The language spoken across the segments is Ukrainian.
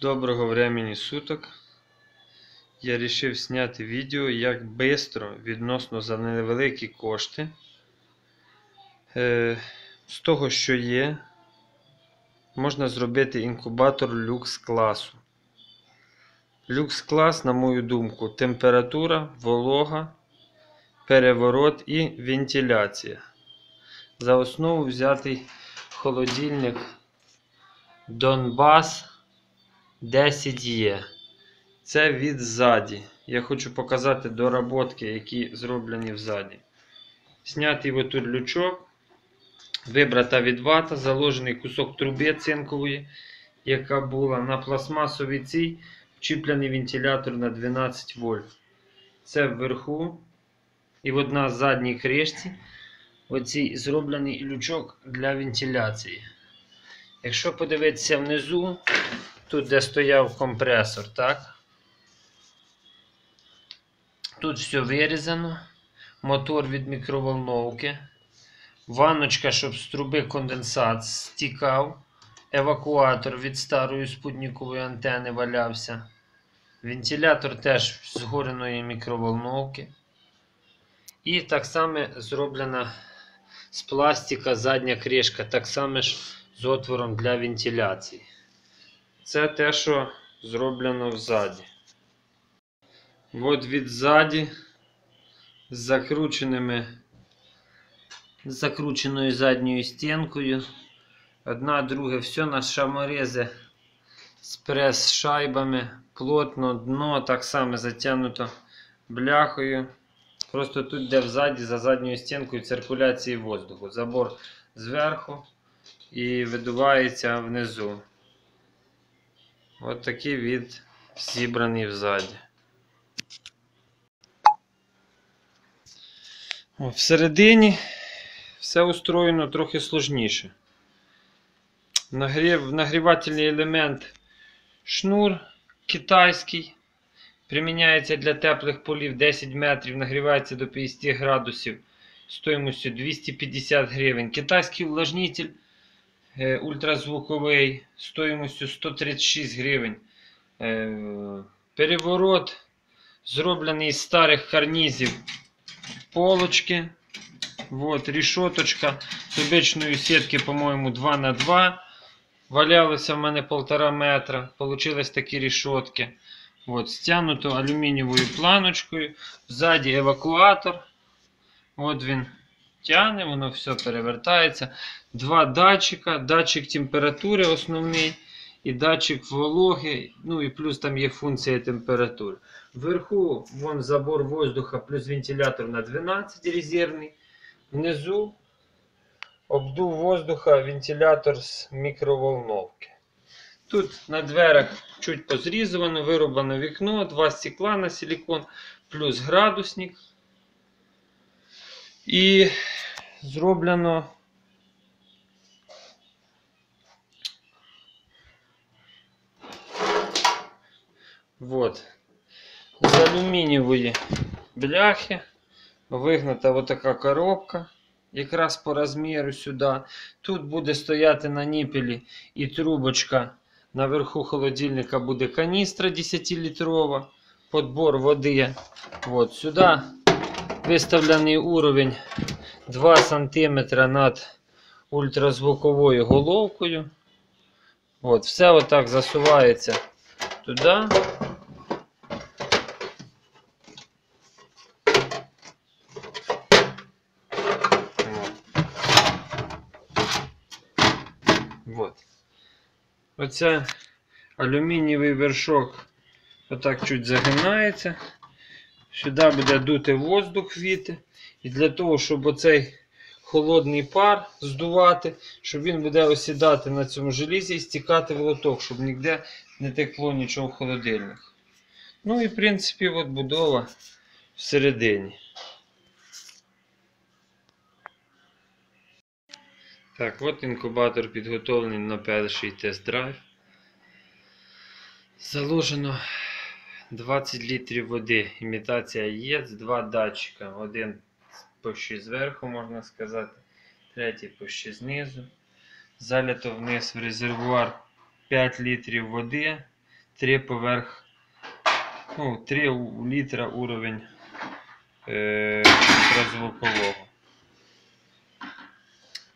Доброго времени суток. Я вирішив зняти відео, як швидко, відносно за невеликі кошти. Е, з того, що є, можна зробити інкубатор люкс класу. Люкс клас, на мою думку, температура, волога, переворот і вентиляція. За основу взятий холодильник Донбас 10 є. Це від ззаді. Я хочу показати доработки, які зроблені взаді. Знятий отут лючок, вибрата від вата, заложений кусок труби цинкової, яка була на пластмасовій цій, вчіплений вентилятор на 12 вольт. Це вверху. І от на задній кришці оцій зроблений лючок для вентиляції. Якщо подивитися внизу, тут де стояв компресор, так? Тут все вирізано. Мотор від мікроволновки. Ванночка, щоб з труби конденсат стікав. Евакуатор від старої спутникової антени валявся. Вентилятор теж з гореної мікроволновки. І так само зроблена з пластика задня кришка, так само ж з отвором для вентиляції. Це те, що зроблено взаді. От від ззаді з закрученими з закрученою задньою стінкою. Одна, друге, все на шаморези з прес-шайбами, плотно дно, так само затягнуто бляхою. Просто тут, де взаді, за задньою стінкою циркуляції воздуху. Забор зверху і видувається внизу. От такий від зібраний взаді. О, Всередині все устроєно трохи сложніше. Нагрів, нагрівательний елемент шнур китайський. Приміняється для теплих полів 10 метрів, нагрівається до 50 градусів стоїмостю 250 гривень. Китайський увлажнитель ультразвуковий стоїмостю 136 гривень. Е, переворот зроблений з старих карнізів полочки. Вот, решеточка з сітки, по-моєму, 2 на 2 Валялося в мене 1,5 метра. Получились такі решетки. От, стягнуто алюмінієвою планочкою. Ззаді евакуатор. От він тягне, воно все перевертається. Два датчика. Датчик температури основний. І датчик вологи. Ну і плюс там є функція температури. Вверху вон забор воздуха плюс вентилятор на 12 резервний. Внизу обдув воздуха вентилятор з мікроволновки. Тут на дверях чуть позрізано, вироблено вікно, два стекла на силикон, плюс градусник. І зроблено вот, з алюмінієвої бляхи вигнута отака коробка. Якраз по розміру сюди. Тут буде стояти на ніпелі і трубочка. Наверху холодильника буде каністра 10-літрова. Подбор води. От, сюди виставлений уровень 2 см над ультразвуковою головкою. От, все отак засувається туди. Вот. Оце алюмінієвий вершок отак чуть загинається. Сюди буде дути воздух віти. І для того, щоб оцей холодний пар здувати, щоб він буде осідати на цьому желізі і стікати в лоток, щоб ніде не текло нічого в холодильник. Ну і в принципі от будова всередині. Так, от інкубатор підготовлений на перший тест-драйв. Заложено 20 літрів води. Імітація ЄЦ, два датчика. Один пощі зверху, можна сказати, третій пощі знизу. Залято вниз в резервуар 5 літрів води. 3 поверх. Ну, 3 літра уровень е, ультразвукового.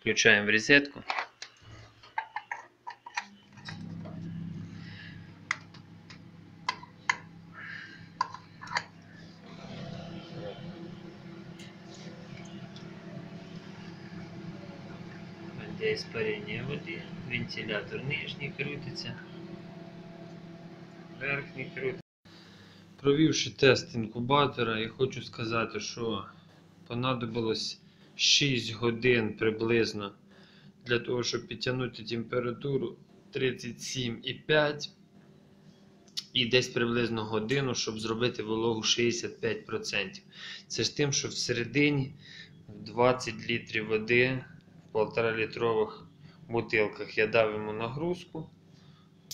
Включаємо в розетку. Для испарения води. Вентилятор нижній крутиться. Верхній крутиться. Провівши тест інкубатора, я хочу сказати, що понадобилось 6 годин приблизно для того, щоб підтягнути температуру 37,5 і десь приблизно годину, щоб зробити вологу 65%. Це ж тим, що всередині в 20 літрів води в 1,5 літрових бутилках я дав йому нагрузку.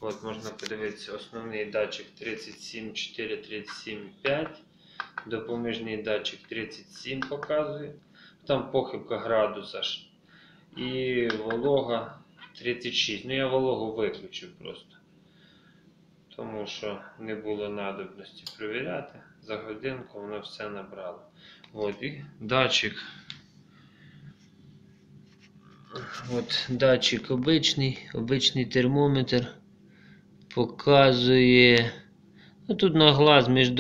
От можна подивитися, основний датчик 37,4, 37,5. Допоміжний датчик 37 показує. Там похибка градуса ж. І волога 36. Ну я вологу виключив просто. Тому що не було надобності перевіряти. За годинку воно все набрало. От, і датчик. От датчик обичний, обичний термометр показує. Ну, тут на глаз між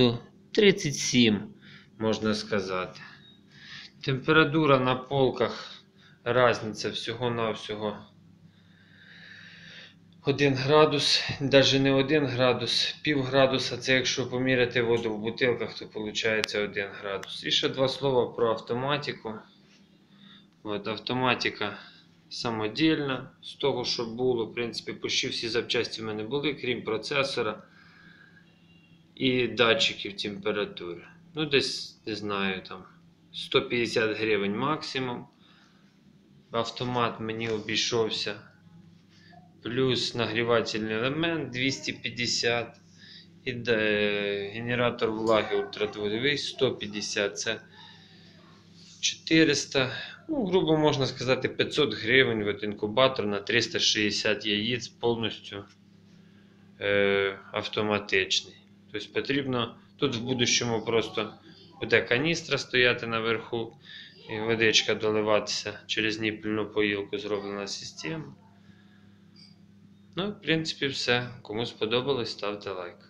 37, можна сказати. Температура на полках різниця всього-навсього 1 градус, навіть не 1 градус, пів градуса це якщо поміряти воду в бутилках, то виходить 1 градус. І ще два слова про автоматику. От, автоматика самодільна, з того, що було, в принципі, почти всі запчасті в мене були, крім процесора і датчиків температури. Ну, десь, не знаю, там 150 гривень максимум. Автомат мені обійшовся. Плюс нагрівательний елемент 250. І де, генератор влаги ультрадводовий 150. Це 400. Ну, грубо можна сказати, 500 гривень от інкубатор на 360 яєць повністю е, автоматичний. Тобто потрібно тут в будущому просто буде каністра стояти наверху і водичка доливатися через ніпільну поїлку зроблена система. Ну, в принципі, все. Кому сподобалось, ставте лайк.